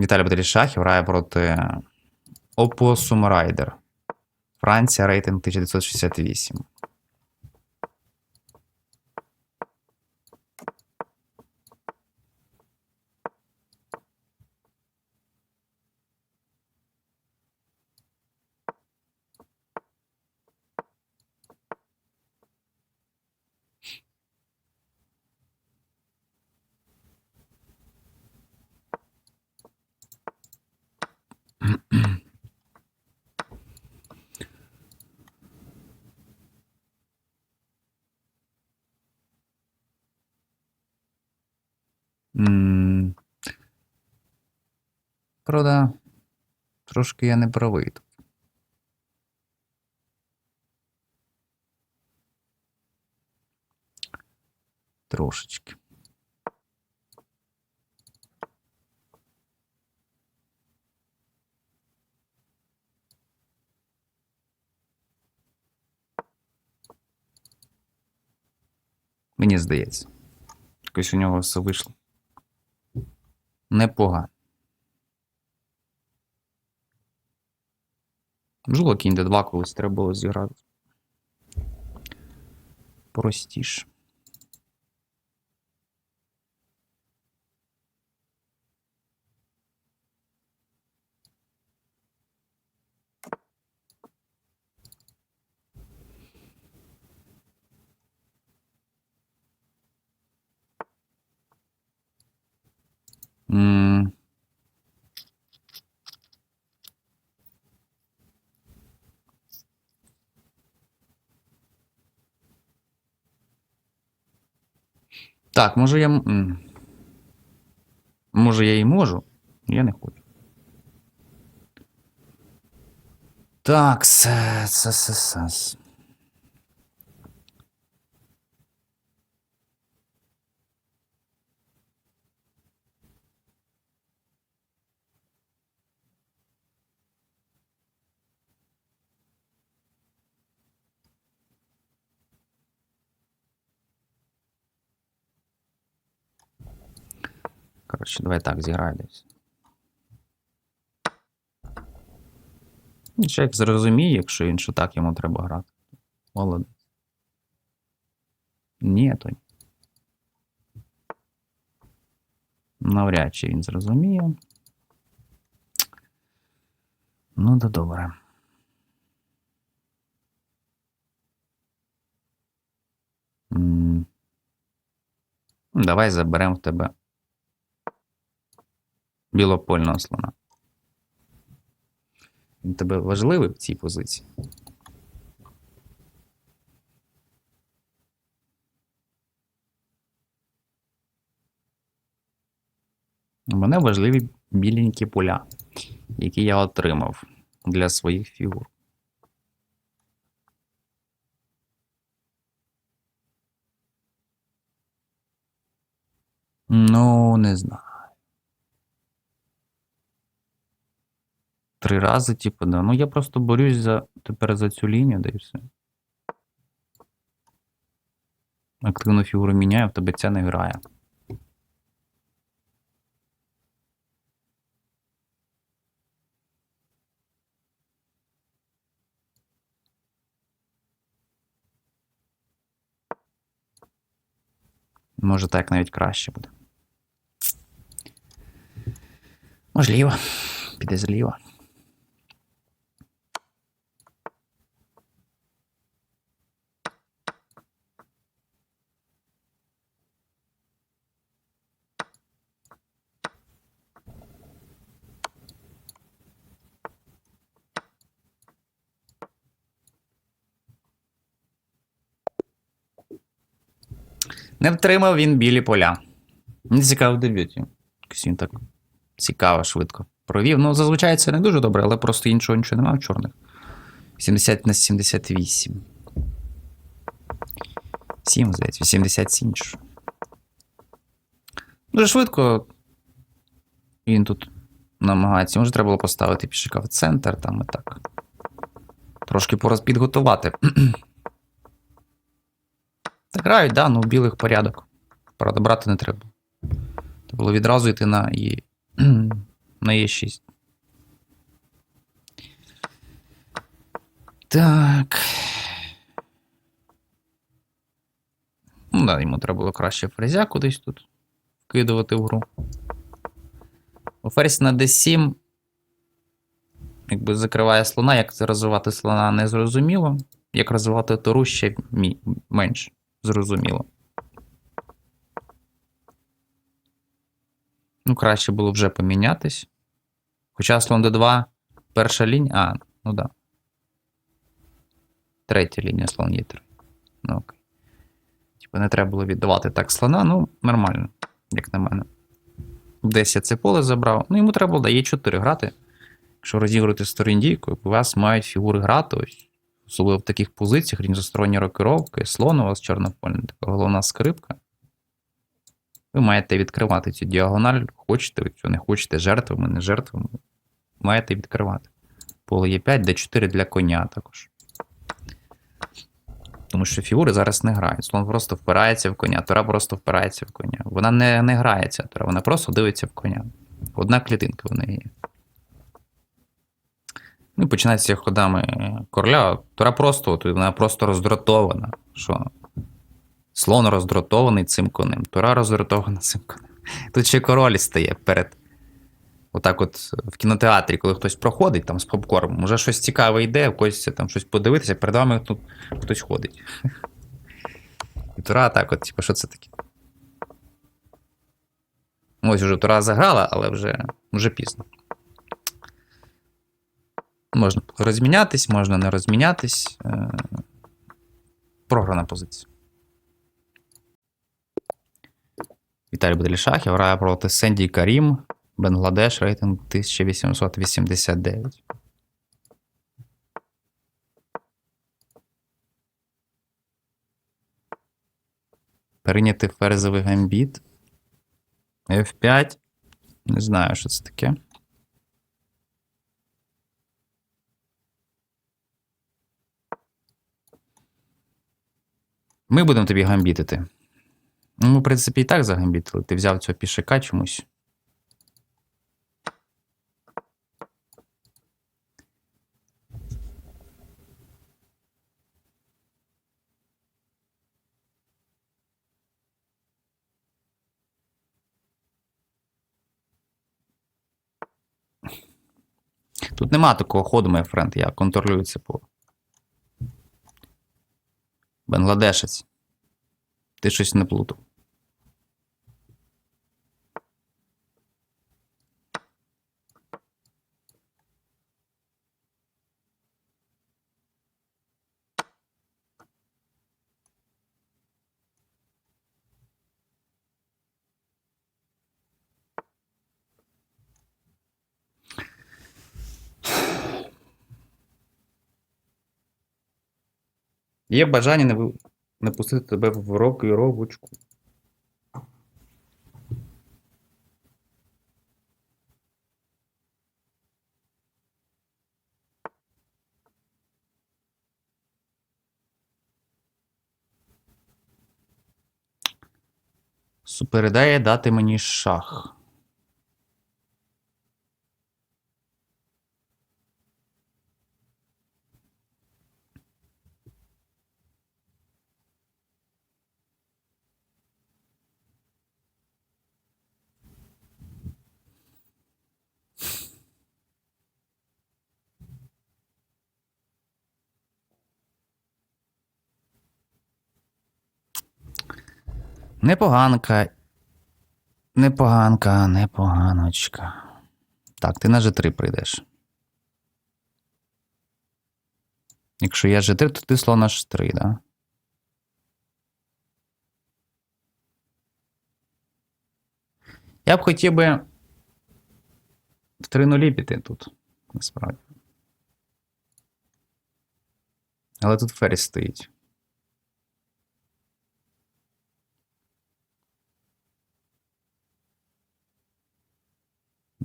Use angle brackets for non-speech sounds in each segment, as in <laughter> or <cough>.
Віталій Баталій Шахів грає проти Опосум Райдер. Франція, рейтинг 1968. М, Правда, трошки я не правий тут. Трошечки. Мені здається. Якось у нього все вийшло. Непогано. Можливо, кінь Д2 колись треба було зіграти. Простіше. Так, може я. Може я і можу, я не хочу. Так, це, Коротше, давай так зіграй десь. Ну, Чоловік зрозуміє, якщо він що так йому треба грати. Молодець. Ні, то. Навряд чи він зрозуміє. Ну, да добре. Давай заберемо в тебе білопольного слона. Він тебе важливий в цій позиції. Мене важливі біленькі поля, які я отримав для своїх фігур. Ну, не знаю. Три рази, типу, да. Ну я просто борюсь за тепер за цю лінію, да і все. Активну фігуру міняю, в тебе ця не грає. Може так навіть краще буде. Можливо. Підозріло. Не втримав він білі поля. Мені цікаво дебюті. Якось він так цікаво, швидко провів. Ну, зазвичай це не дуже добре, але просто іншого нічого немає в чорних. 70 на 78. 7, здається, 87. Дуже швидко. Він тут намагається. Може, треба було поставити пішака в центр там і так. Трошки пораз підготувати. Грають, да, ну в білих порядок. Правда, брати не треба. Треба було відразу йти на і <clears throat> на Е6. Так. Ну, да, йому треба було краще ферзя кудись тут вкидувати в гру. Бо ферзь на d7. Якби закриває слона, як розвивати слона не зрозуміло. Як розвивати туру ще мі- менш зрозуміло. Ну, краще було вже помінятись. Хоча слон d2, перша лінія. А, ну да. Третя лінія слон Е3. Ну окей. Типу, не треба було віддавати так слона, ну, нормально, як на мене. Десь я це поле забрав. Ну, йому треба було да, Е4 грати. Якщо розігрувати сторіндійку, у вас мають фігури грати, ось, особливо в таких позиціях, рівносторонні рокировки, слон у вас чорнопольний, така головна скрипка. Ви маєте відкривати цю діагональ, хочете ви цього, не хочете, жертвами, не жертвами. Маєте відкривати. Поле Е5, Д4 для коня також. Тому що фігури зараз не грають. Слон просто впирається в коня, Тора просто впирається в коня. Вона не, не грається, Тора, вона просто дивиться в коня. Одна клітинка в неї є. Ну і починається ходами короля. Тора просто, от, вона просто роздратована. Що? Слон роздратований цим конем. Тора роздратована цим конем. Тут ще король стає перед. Отак, от в кінотеатрі, коли хтось проходить там з попкормом, уже щось цікаве йде, когось там щось подивитися, перед вами тут хтось ходить. І Тура так, от, типу, що це таке? Ось уже Тура заграла, але вже, вже пізно. Можна розмінятись, можна не розмінятись. Е, Програна позиція. Віталій Беделішахів грає проти Сенді Карім, Бангладеш, рейтинг 1889. Прийняти ферзовий гамбіт. F5. Не знаю, що це таке. Ми будемо тобі гамбітити. Ну, в принципі, і так загамбітили. Ти взяв цього пішака чомусь. Тут нема такого ходу, мій френд, я контролюю це по. Бангладешець. Ти щось не Є бажання не, ви- не пустити тебе в рокировочку. Супер ідея дати мені шах. Непоганка. Непоганка, непоганочка. Так, ти на G3 прийдеш. Якщо я G3, то ти слон H3, да? Я б хотів би в 3 нулі піти тут, насправді. Але тут ферзь стоїть.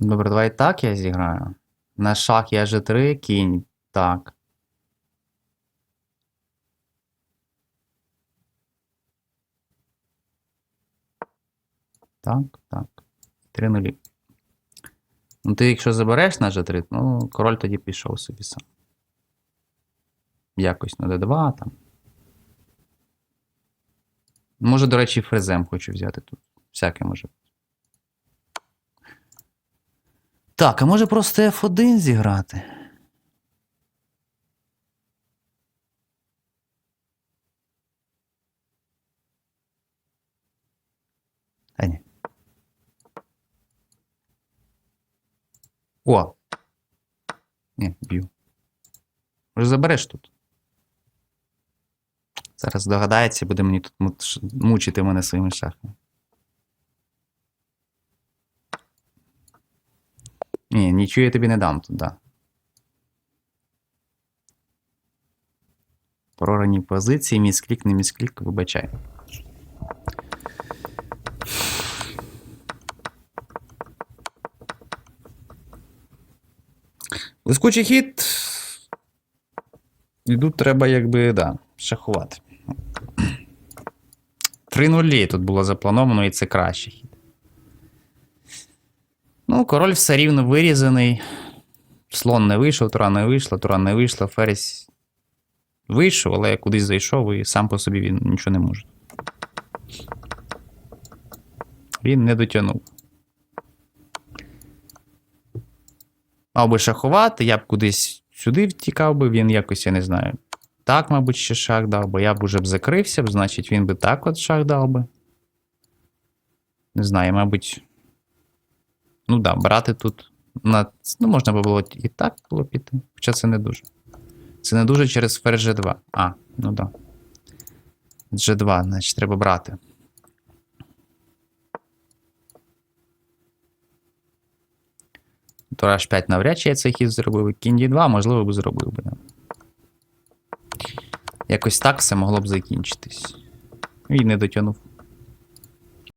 Добре, давай так я зіграю. На шах я G3, кінь. Так. Так, так. 3 нулі. Ну, ти якщо забереш на G3, ну, король тоді пішов собі сам. Якось на D2 там. Може, до речі, фрезем хочу взяти тут. Всяке може. бути. Так, а може просто F1 зіграти? А ні. О! Ні, б'ю. Може забереш тут? Зараз догадається, буде мені тут мучити мене своїми шахами. Ні, нічого я тобі не дам тут, да. Прорані позиції, місклік, не місклік, вибачай. Блискучий хід. І тут треба, якби, да, шахувати. <clears throat> 3-0 тут було заплановано, і це хід. Ну, король все рівно вирізаний. Слон не вийшов, тура не вийшла, тура не вийшла, ферзь вийшов, але кудись зайшов і сам по собі він нічого не може. Він не дотягнув. Мав би шахувати, я б кудись сюди втікав би, він якось, я не знаю. Так, мабуть, ще шах дав би. Я б уже б закрився б, значить, він би так от шах дав би. Не знаю, мабуть. Ну да, брати тут. На... Ну, можна було і так було піти. Хоча це не дуже. Це не дуже через ферзь G2. А, ну да. G2, значить, треба брати. Тура H5 навряд чи я цей хід зробив. Кінь D2, можливо, би зробив би. Якось так все могло б закінчитись. І не дотягнув.